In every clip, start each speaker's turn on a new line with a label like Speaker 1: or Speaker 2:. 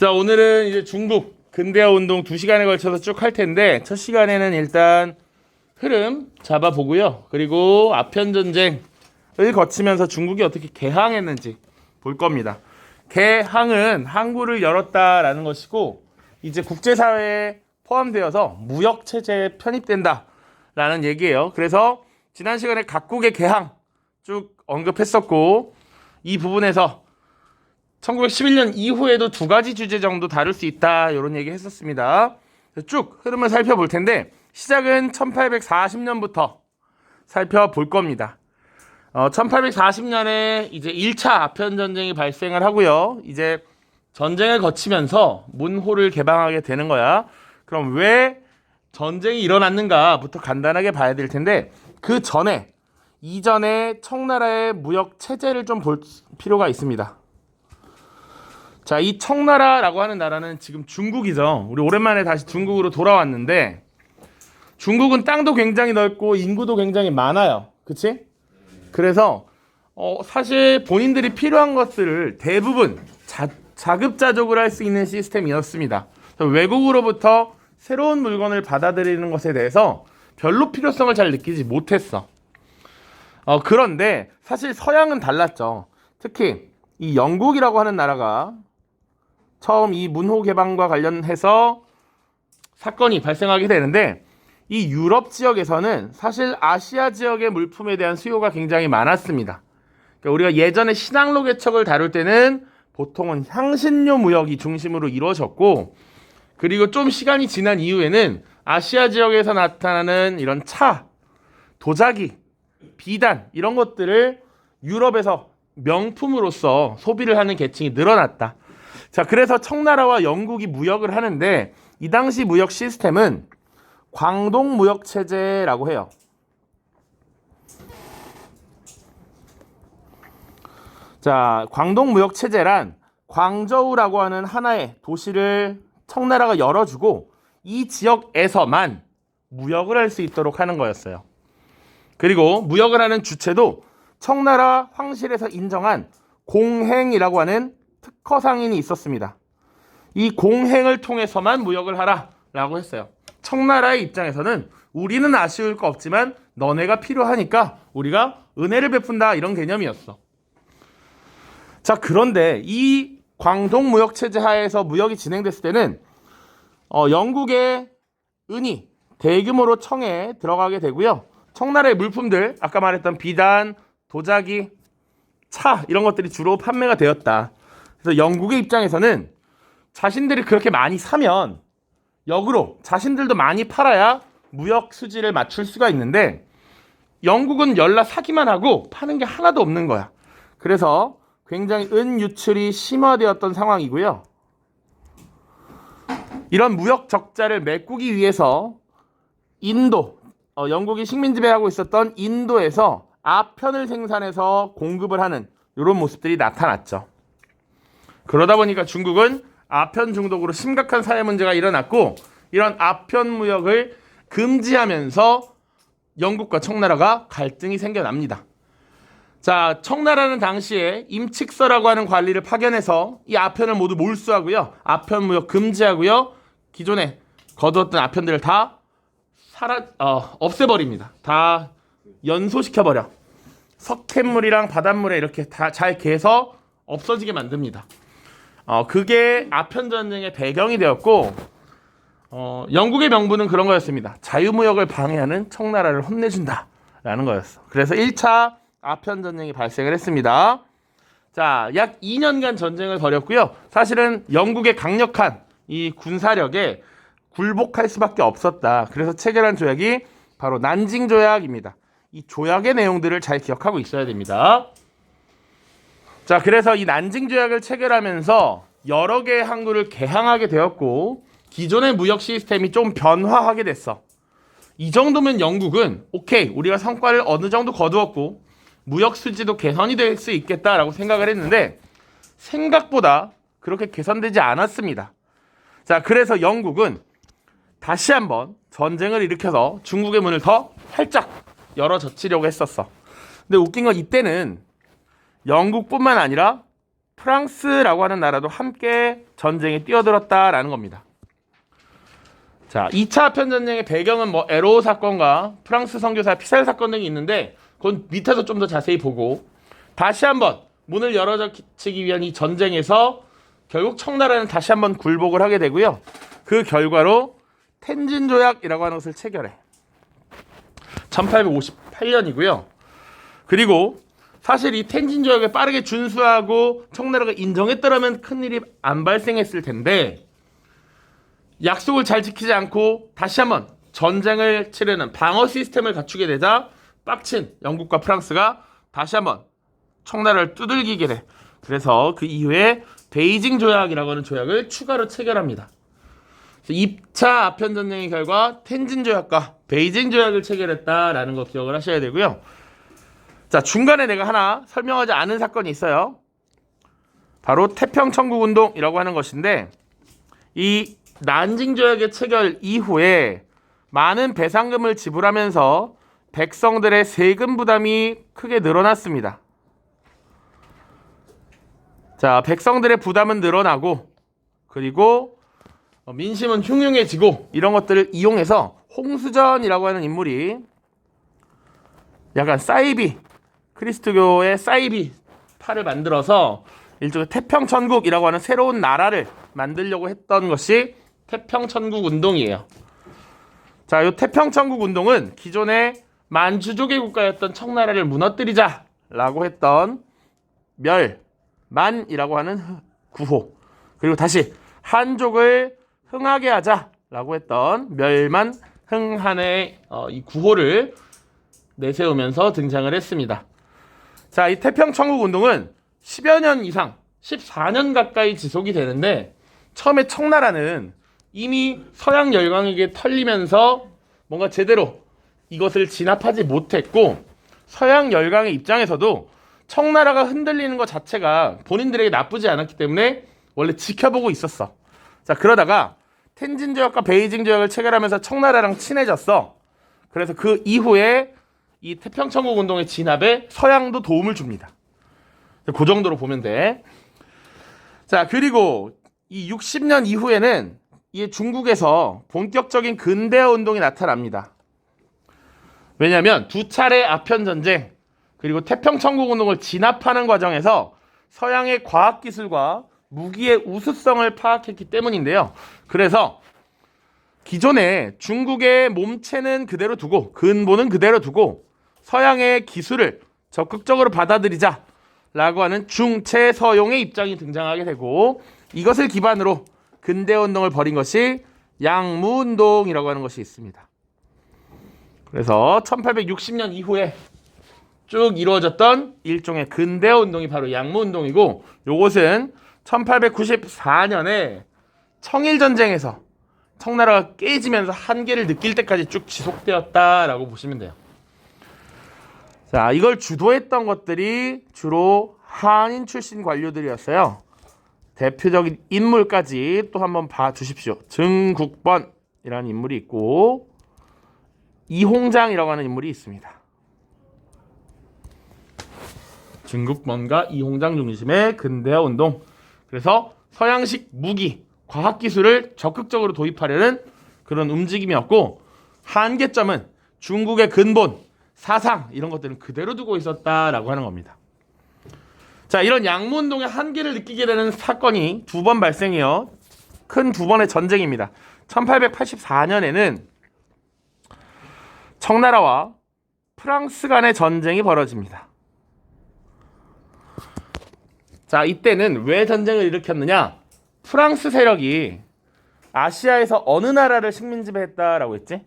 Speaker 1: 자, 오늘은 이제 중국 근대화 운동 2시간에 걸쳐서 쭉 할 텐데 첫 시간에는 일단 흐름 잡아보고요. 그리고 아편 전쟁을 거치면서 중국이 어떻게 개항했는지 볼 겁니다. 개항은 항구를 열었다라는 것이고 이제 국제사회에 포함되어서 무역 체제에 편입된다라는 얘기예요. 그래서 지난 시간에 각국의 개항 쭉 언급했었고 이 부분에서 1911년 이후에도 두 가지 주제 정도 다룰 수 있다 이런 얘기 했었습니다. 쭉 흐름을 살펴볼 텐데 시작은 1840년부터 살펴볼 겁니다. 어, 1840년에 이제 1차 아편 전쟁이 발생을 하고요. 이제 전쟁을 거치면서 문호를 개방하게 되는 거야. 그럼 왜 전쟁이 일어났는가부터 간단하게 봐야 될 텐데 그 전에 이전에 청나라의 무역 체제를 좀 볼 필요가 있습니다. 자, 이 청나라라고 하는 나라는 지금 중국이죠. 우리 오랜만에 다시 중국으로 돌아왔는데 중국은 땅도 굉장히 넓고 인구도 굉장히 많아요. 그치? 그래서 어, 사실 본인들이 필요한 것들을 대부분 자, 자급자족으로 할수 있는 시스템이었습니다. 외국으로부터 새로운 물건을 받아들이는 것에 대해서 별로 필요성을 잘 느끼지 못했어. 어, 그런데 사실 서양은 달랐죠. 특히 이 영국이라고 하는 나라가 처음 이 문호 개방과 관련해서 사건이 발생하게 되는데 이 유럽 지역에서는 사실 아시아 지역의 물품에 대한 수요가 굉장히 많았습니다. 그러니까 우리가 예전에 신항로 개척을 다룰 때는 보통은 향신료 무역이 중심으로 이루어졌고 그리고 좀 시간이 지난 이후에는 아시아 지역에서 나타나는 이런 차, 도자기, 비단 이런 것들을 유럽에서 명품으로서 소비를 하는 계층이 늘어났다. 자, 그래서 청나라와 영국이 무역을 하는데 이 당시 무역 시스템은 광동 무역 체제라고 해요. 자, 광동 무역 체제란 광저우라고 하는 하나의 도시를 청나라가 열어주고 이 지역에서만 무역을 할 수 있도록 하는 거였어요. 그리고 무역을 하는 주체도 청나라 황실에서 인정한 공행이라고 하는 특허 상인이 있었습니다. 이 공행을 통해서만 무역을 하라라고 했어요. 청나라의 입장에서는 우리는 아쉬울 거 없지만 너네가 필요하니까 우리가 은혜를 베푼다 이런 개념이었어. 자, 그런데 이 광동 무역 체제 하에서 무역이 진행됐을 때는 어, 영국의 은이 대규모로 청에 들어가게 되고요. 청나라의 물품들 아까 말했던 비단, 도자기, 차 이런 것들이 주로 판매가 되었다. 그래서 영국의 입장에서는 자신들이 그렇게 많이 사면 역으로 자신들도 많이 팔아야 무역 수지를 맞출 수가 있는데 영국은 열라 사기만 하고 파는 게 하나도 없는 거야. 그래서 굉장히 은 유출이 심화되었던 상황이고요. 이런 무역 적자를 메꾸기 위해서 인도, 어, 영국이 식민 지배하고 있었던 인도에서 아편을 생산해서 공급을 하는 이런 모습들이 나타났죠. 그러다 보니까 중국은 아편 중독으로 심각한 사회 문제가 일어났고 이런 아편 무역을 금지하면서 영국과 청나라가 갈등이 생겨납니다. 자, 청나라는 당시에 임칙서라고 하는 관리를 파견해서 이 아편을 모두 몰수하고요. 아편 무역 금지하고요. 기존에 거두었던 아편들을 다 사라 어, 없애버립니다. 다 연소시켜 버려. 석회물이랑 바닷물에 이렇게 다 잘 개서 없어지게 만듭니다. 어, 그게 아편 전쟁의 배경이 되었고 어, 영국의 명분은 그런 거였습니다. 자유무역을 방해하는 청나라를 혼내준다라는 거였어. 그래서 1차 아편 전쟁이 발생을 했습니다. 자, 약 2년간 전쟁을 벌였고요. 사실은 영국의 강력한 이 군사력에 굴복할 수밖에 없었다. 그래서 체결한 조약이 바로 난징 조약입니다. 이 조약의 내용들을 잘 기억하고 있어야 됩니다. 자, 그래서 이 난징 조약을 체결하면서 여러 개의 항구를 개항하게 되었고 기존의 무역 시스템이 좀 변화하게 됐어. 이 정도면 영국은 오케이, 우리가 성과를 어느 정도 거두었고 무역 수지도 개선이 될 수 있겠다라고 생각을 했는데 생각보다 그렇게 개선되지 않았습니다. 자, 그래서 영국은 다시 한번 전쟁을 일으켜서 중국의 문을 더 활짝 열어 젖히려고 했었어. 근데 웃긴 건 이때는 영국뿐만 아니라 프랑스라고 하는 나라도 함께 전쟁에 뛰어들었다라는 겁니다. 자, 2차 아편 전쟁의 배경은 뭐 에로 사건과 프랑스 선교사 피살 사건 등이 있는데 그건 밑에서 좀 더 자세히 보고 다시 한번 문을 열어젖히기 위한 이 전쟁에서 결국 청나라는 다시 한번 굴복을 하게 되고요. 그 결과로 텐진 조약이라고 하는 것을 체결해. 1858년이고요. 그리고 사실 이 텐진 조약을 빠르게 준수하고 청나라가 인정했더라면 큰일이 안 발생했을 텐데 약속을 잘 지키지 않고 다시 한번 전쟁을 치르는 방어 시스템을 갖추게 되자 빡친 영국과 프랑스가 다시 한번 청나라를 두들기게 돼. 그래서 그 이후에 베이징 조약이라고 하는 조약을 추가로 체결합니다. 2차 아편 전쟁의 결과 텐진 조약과 베이징 조약을 체결했다라는 거 기억을 하셔야 되고요. 자, 중간에 내가 하나 설명하지 않은 사건이 있어요. 바로 태평 천국 운동이라고 하는 것인데 이 난징 조약의 체결 이후에 많은 배상금을 지불하면서 백성들의 세금 부담이 크게 늘어났습니다. 자, 백성들의 부담은 늘어나고 그리고 어, 민심은 흉흉해지고 이런 것들을 이용해서 홍수전이라고 하는 인물이 약간 사이비 크리스트교의 사이비 파를 만들어서 일종의 태평천국이라고 하는 새로운 나라를 만들려고 했던 것이 태평천국 운동이에요. 자, 이 태평천국 운동은 기존의 만주족의 국가였던 청나라를 무너뜨리자라고 했던 멸, 만이라고 하는 구호 그리고 다시 한족을 흥하게 하자라고 했던 멸만 흥한의 어, 이 구호를 내세우면서 등장을 했습니다. 자, 이 태평천국 운동은 10여 년 이상, 14년 가까이 지속이 되는데 처음에 청나라는 이미 서양 열강에게 털리면서 뭔가 제대로 이것을 진압하지 못했고 서양 열강의 입장에서도 청나라가 흔들리는 것 자체가 본인들에게 나쁘지 않았기 때문에 원래 지켜보고 있었어. 자, 그러다가 텐진 조약과 베이징 조약을 체결하면서 청나라랑 친해졌어. 그래서 그 이후에 이 태평천국 운동의 진압에 서양도 도움을 줍니다. 그 정도로 보면 돼. 자, 그리고 이 60년 이후에는 이 중국에서 본격적인 근대화 운동이 나타납니다. 왜냐하면 두 차례 아편 전쟁 그리고 태평천국 운동을 진압하는 과정에서 서양의 과학 기술과 무기의 우수성을 파악했기 때문인데요. 그래서 기존에 중국의 몸체는 그대로 두고 근본은 그대로 두고 서양의 기술을 적극적으로 받아들이자라고 하는 중체서용의 입장이 등장하게 되고 이것을 기반으로 근대 운동을 벌인 것이 양무 운동이라고 하는 것이 있습니다. 그래서 1860년 이후에 쭉 이루어졌던 일종의 근대 운동이 바로 양무 운동이고 요것은 1894년에 청일 전쟁에서 청나라가 깨지면서 한계를 느낄 때까지 쭉 지속되었다라고 보시면 돼요. 자, 이걸 주도했던 것들이 주로 한인 출신 관료들이었어요. 대표적인 인물까지 또 한번 봐 주십시오. 증국번이라는 인물이 있고 이홍장이라고 하는 인물이 있습니다. 증국번과 이홍장 중심의 근대화 운동. 그래서 서양식 무기, 과학 기술을 적극적으로 도입하려는 그런 움직임이었고 한계점은 중국의 근본, 사상 이런 것들은 그대로 두고 있었다라고 하는 겁니다. 자, 이런 양무운동의 한계를 느끼게 되는 사건이 두 번 발생해요. 큰 두 번의 전쟁입니다. 1884년에는 청나라와 프랑스 간의 전쟁이 벌어집니다. 자, 이때는 왜 전쟁을 일으켰느냐? 프랑스 세력이 아시아에서 어느 나라를 식민 지배했다라고 했지?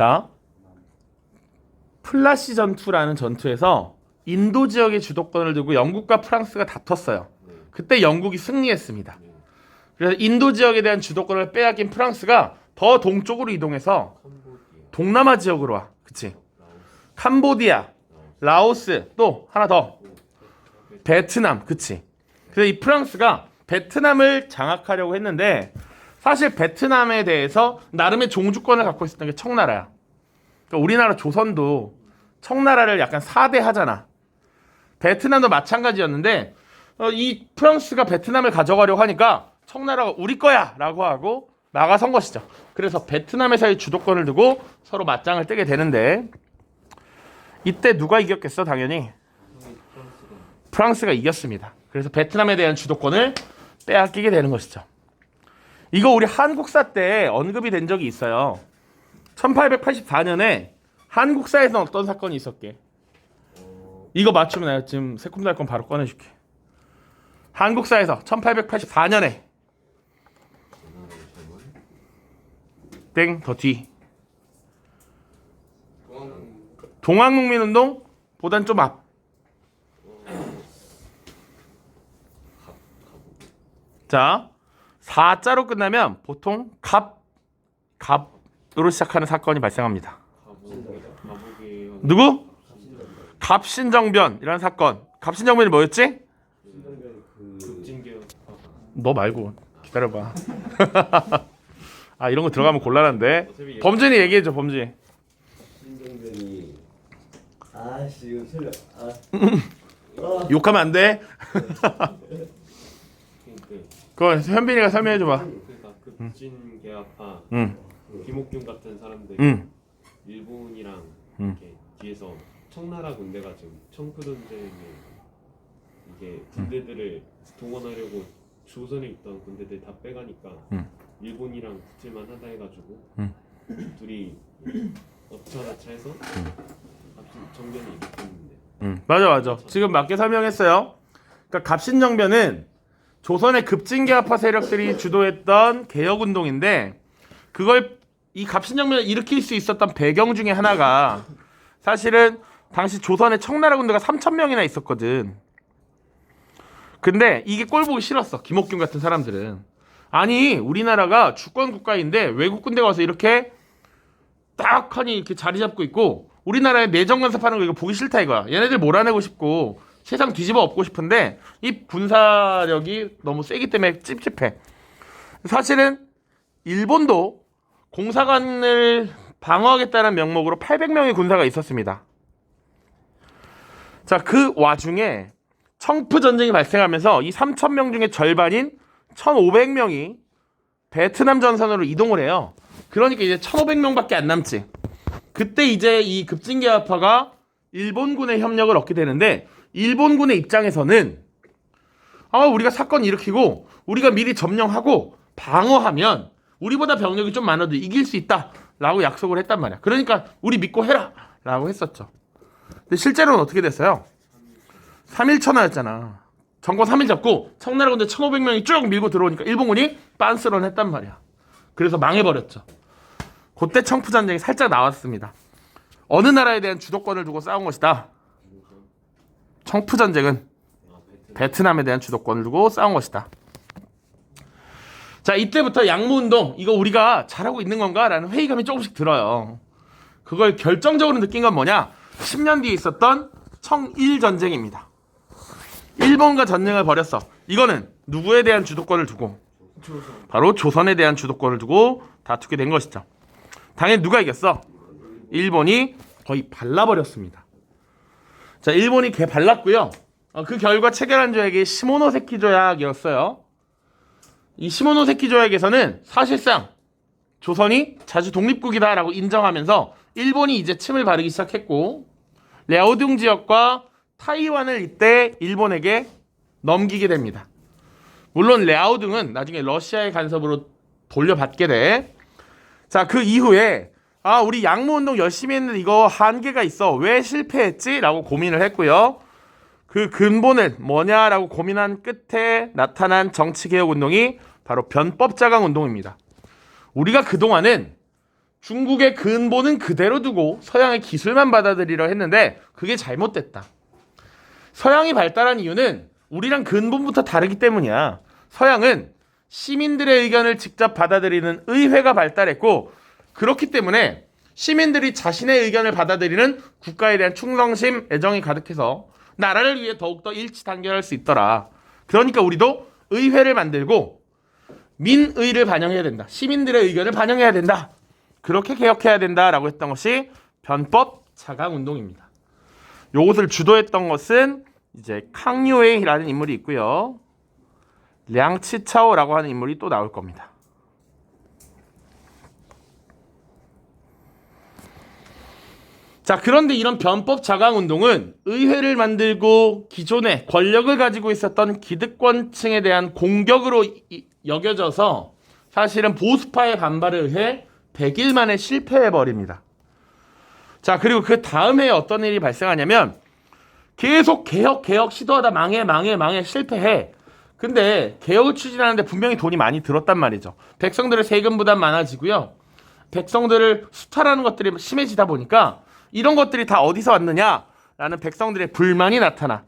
Speaker 1: 자, 플라시 전투라는 전투에서 인도 지역의 주도권을 두고 영국과 프랑스가 다퉜어요. 그때 영국이 승리했습니다. 그래서 인도 지역에 대한 주도권을 빼앗긴 프랑스가 더 동쪽으로 이동해서 동남아 지역으로 와. 그치? 캄보디아, 라오스, 또 하나 더. 베트남, 그치? 그래서 이 프랑스가 베트남을 장악하려고 했는데 사실 베트남에 대해서 나름의 종주권을 갖고 있었던 게 청나라야. 그러니까 우리나라 조선도 청나라를 약간 사대하잖아. 베트남도 마찬가지였는데 어, 이 프랑스가 베트남을 가져가려고 하니까 청나라가 우리 거야라고 하고 나가선 것이죠. 그래서 베트남에서의 주도권을 두고 서로 맞짱을 뜨게 되는데 이때 누가 이겼겠어? 당연히 프랑스가 이겼습니다. 그래서 베트남에 대한 주도권을 빼앗기게 되는 것이죠. 이거 우리 한국사 때 언급이 된 적이 있어요. 1884년에 한국사에서 어떤 사건이 있었게? 이거 맞추면 내가 지금 새콤달콤 바로 꺼내줄게. 한국사에서 1884년에 땡 더 뒤. 동학농민운동 보단 좀 앞. 자, 4자로 끝나면 보통 갑, 갑으로 시작하는 사건이 발생합니다. 누구? 갑신정변이라는 사건. 갑신정변이 뭐였지? 너 말고 기다려봐. 아 이런 거 들어가면 곤란한데. 범준이 얘기해줘 범준이.
Speaker 2: 신정변이 아씨 이거 틀려 아
Speaker 1: 욕하면 안 돼. 그거 현빈이가 설명해 줘봐.
Speaker 3: 그러니까 급진개혁파
Speaker 1: 응,
Speaker 3: 김옥균 같은 사람들이
Speaker 1: 응,
Speaker 3: 일본이랑
Speaker 1: 음.
Speaker 3: 이렇게 뒤에서 청나라 군대가 지금 청크 전쟁에 이게 군대들을 동원하려고 조선에 있던 군대들 다 빼가니까
Speaker 1: 음.
Speaker 3: 일본이랑 붙을만 하다 해가지고
Speaker 1: 음.
Speaker 3: 둘이 어차다차해서 정변이 일으켰는데
Speaker 1: 응, 맞아 맞아. 지금 맞게 설명했어요. 그러니까 갑신정변은 조선의 급진개화파 세력들이 주도했던 개혁운동인데 그걸 이 갑신정변을 일으킬 수 있었던 배경 중에 하나가 사실은 당시 조선에 청나라 군대가 3천 명이나 있었거든. 근데 이게 꼴 보기 싫었어. 김옥균 같은 사람들은. 아니 우리나라가 주권 국가인데 외국 군대가 와서 이렇게 딱 하니 이렇게 자리 잡고 있고 우리나라에 내정 간섭하는 거 이거 보기 싫다 이거야. 얘네들 몰아내고 싶고 세상 뒤집어 엎고 싶은데 이 군사력이 너무 세기 때문에 찝찝해. 사실은 일본도 공사관을 방어하겠다는 명목으로 800명의 군사가 있었습니다. 자, 그 와중에 청프 전쟁이 발생하면서 이 3,000명 중에 절반인 1,500명이 베트남 전선으로 이동을 해요. 그러니까 이제 1,500명밖에 안 남지. 그때 이제 이 급진개화파가 일본군의 협력을 얻게 되는데 일본군의 입장에서는 아 우리가 사건 일으키고 우리가 미리 점령하고 방어하면 우리보다 병력이 좀 많아도 이길 수 있다라고 약속을 했단 말이야. 그러니까 우리 믿고 해라라고 했었죠. 근데 실제로는 어떻게 됐어요? 3일 천하였잖아. 정권 3일 잡고 청나라 군대 1,500명이 쭉 밀고 들어오니까 일본군이 빤스런 했단 말이야. 그래서 망해버렸죠. 그때 청푸 전쟁이 살짝 나왔습니다. 어느 나라에 대한 주도권을 두고 싸운 것이다. 청푸 전쟁은
Speaker 3: 아 베트남
Speaker 1: 베트남에 대한 주도권을 두고 싸운 것이다. 자, 이때부터 양무 운동 이거 우리가 잘하고 있는 건가라는 회의감이 조금씩 들어요. 그걸 결정적으로 느낀 건 뭐냐? 10년 뒤에 있었던 청일 전쟁입니다. 일본과 전쟁을 벌였어. 이거는 누구에 대한 주도권을 두고 바로 조선에 대한 주도권을 두고 다투게 된 것이죠. 당연히 누가 이겼어? 일본이 거의 발라버렸습니다. 자, 일본이 개 발랐고요. 어, 그 결과 체결한 조약이 시모노세키 조약이었어요. 이 시모노세키 조약에서는 사실상 조선이 자주 독립국이다라고 인정하면서 일본이 이제 침을 바르기 시작했고 랴오둥 지역과 타이완을 이때 일본에게 넘기게 됩니다. 물론 랴오둥은 나중에 러시아의 간섭으로 돌려받게 돼. 자, 그 이후에 아, 우리 양무 운동 열심히 했는데 이거 한계가 있어. 왜 실패했지? 라고 고민을 했고요. 그 근본은 뭐냐라고 고민한 끝에 나타난 정치개혁 운동이 바로 변법자강 운동입니다. 우리가 그동안은 중국의 근본은 그대로 두고 서양의 기술만 받아들이려 했는데 그게 잘못됐다. 서양이 발달한 이유는 우리랑 근본부터 다르기 때문이야. 서양은 시민들의 의견을 직접 받아들이는 의회가 발달했고 그렇기 때문에 시민들이 자신의 의견을 받아들이는 국가에 대한 충성심, 애정이 가득해서 나라를 위해 더욱더 일치 단결할 수 있더라. 그러니까 우리도 의회를 만들고 민의를 반영해야 된다. 시민들의 의견을 반영해야 된다. 그렇게 개혁해야 된다라고 했던 것이 변법 자강 운동입니다. 요것을 주도했던 것은 이제 캉유웨이라는 인물이 있고요. 량치차오라고 하는 인물이 또 나올 겁니다. 자, 그런데 이런 변법 자강 운동은 의회를 만들고 기존에 권력을 가지고 있었던 기득권층에 대한 공격으로 이- 여겨져서 사실은 보수파의 반발에 의해 100일 만에 실패해 버립니다. 자, 그리고 그 다음 해에 어떤 일이 발생하냐면 계속 개혁 개혁 시도하다 망해 망해 망해 실패해. 근데 개혁을 추진하는데 분명히 돈이 많이 들었단 말이죠. 백성들의 세금 부담 많아지고요. 백성들을 수탈하는 것들이 심해지다 보니까 이런 것들이 다 어디서 왔느냐라는 백성들의 불만이 나타나.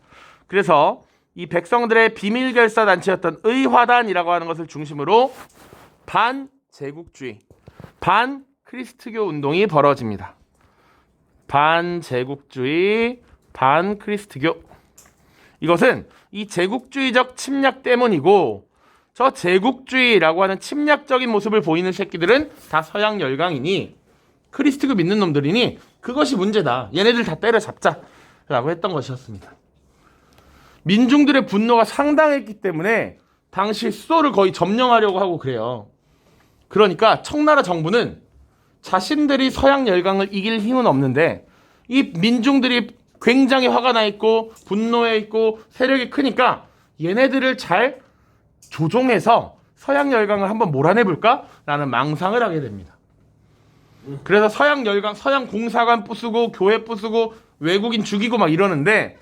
Speaker 1: 그래서 이 백성들의 비밀 결사 단체였던 의화단이라고 하는 것을 중심으로 반 제국주의, 반 크리스트교 운동이 벌어집니다. 반 제국주의, 반 크리스트교. 이것은 이 제국주의적 침략 때문이고 저 제국주의라고 하는 침략적인 모습을 보이는 새끼들은 다 서양 열강이니 크리스트교 믿는 놈들이니 그것이 문제다. 얘네들 다 때려잡자 라고 했던 것이었습니다. 민중들의 분노가 상당했기 때문에 당시 수도를 거의 점령하려고 하고 그래요. 그러니까 청나라 정부는 자신들이 서양 열강을 이길 힘은 없는데 이 민중들이 굉장히 화가 나 있고 분노해 있고 세력이 크니까 얘네들을 잘 조종해서 서양 열강을 한번 몰아내 볼까라는 망상을 하게 됩니다. 그래서 서양 열강, 서양 공사관 부수고 교회 부수고 외국인 죽이고 막 이러는데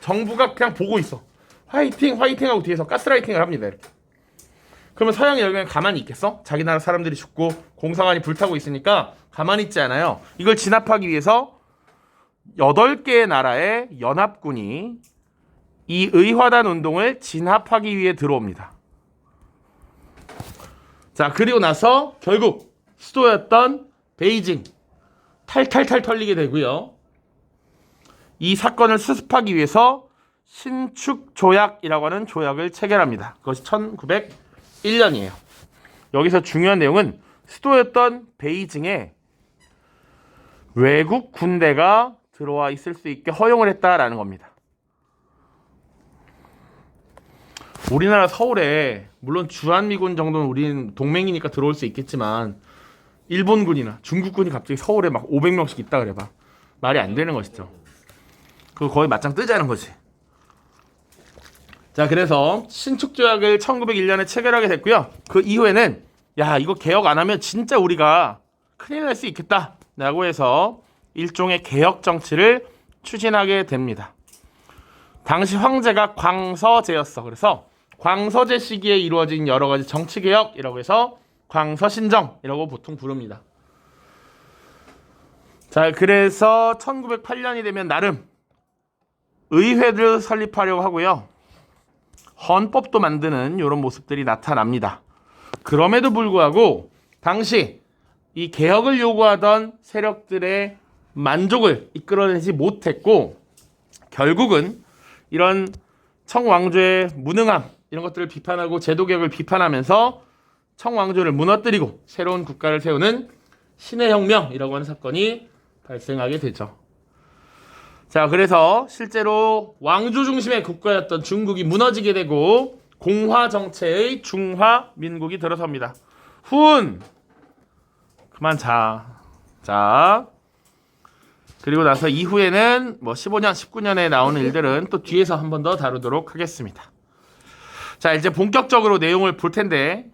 Speaker 1: 정부가 그냥 보고 있어. 화이팅, 화이팅 하고 뒤에서 가스라이팅을 합니다. 이렇게. 그러면 서양 열강이 가만히 있겠어? 자기 나라 사람들이 죽고 공사관이 불타고 있으니까 가만히 있지 않아요. 이걸 진압하기 위해서 8개의 나라의 연합군이 이 의화단 운동을 진압하기 위해 들어옵니다. 자, 그리고 나서 결국 수도였던 베이징 탈탈탈 털리게 되고요. 이 사건을 수습하기 위해서 신축 조약이라고 하는 조약을 체결합니다. 그것이 1901년이에요. 여기서 중요한 내용은 수도였던 베이징에 외국 군대가 들어와 있을 수 있게 허용을 했다라는 겁니다. 우리나라 서울에 물론 주한미군 정도는 우리는 동맹이니까 들어올 수 있겠지만 일본군이나 중국군이 갑자기 서울에 막 500명씩 있다 그래봐 말이 안 되는 것이죠. 그거 거의 맞짱 뜨자는 거지. 자 그래서 신축 조약을 1901년에 체결하게 됐고요. 그 이후에는 야 이거 개혁 안 하면 진짜 우리가 큰일 날 수 있겠다라고 해서 일종의 개혁 정치를 추진하게 됩니다. 당시 황제가 광서제였어. 그래서 광서제 시기에 이루어진 여러 가지 정치 개혁이라고 해서 광서신정이라고 보통 부릅니다. 자, 그래서 1908년이 되면 나름 의회를 설립하려고 하고요. 헌법도 만드는 이런 모습들이 나타납니다. 그럼에도 불구하고 당시 이 개혁을 요구하던 세력들의 만족을 이끌어내지 못했고 결국은 이런 청왕조의 무능함 이런 것들을 비판하고 제도 개혁을 비판하면서 청왕조를 무너뜨리고 새로운 국가를 세우는 신의 혁명이라고 하는 사건이 발생하게 되죠. 자, 그래서 실제로 왕조 중심의 국가였던 중국이 무너지게 되고 공화 정체의 중화 민국이 들어섭니다. 훈 그만 자. 자. 그리고 나서 이후에는 뭐 15년, 19년에 나오는 일들은 또 뒤에서 한 번 더 다루도록 하겠습니다. 자, 이제 본격적으로 내용을 볼 텐데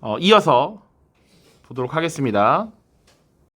Speaker 1: 어, 이어서 보도록 하겠습니다.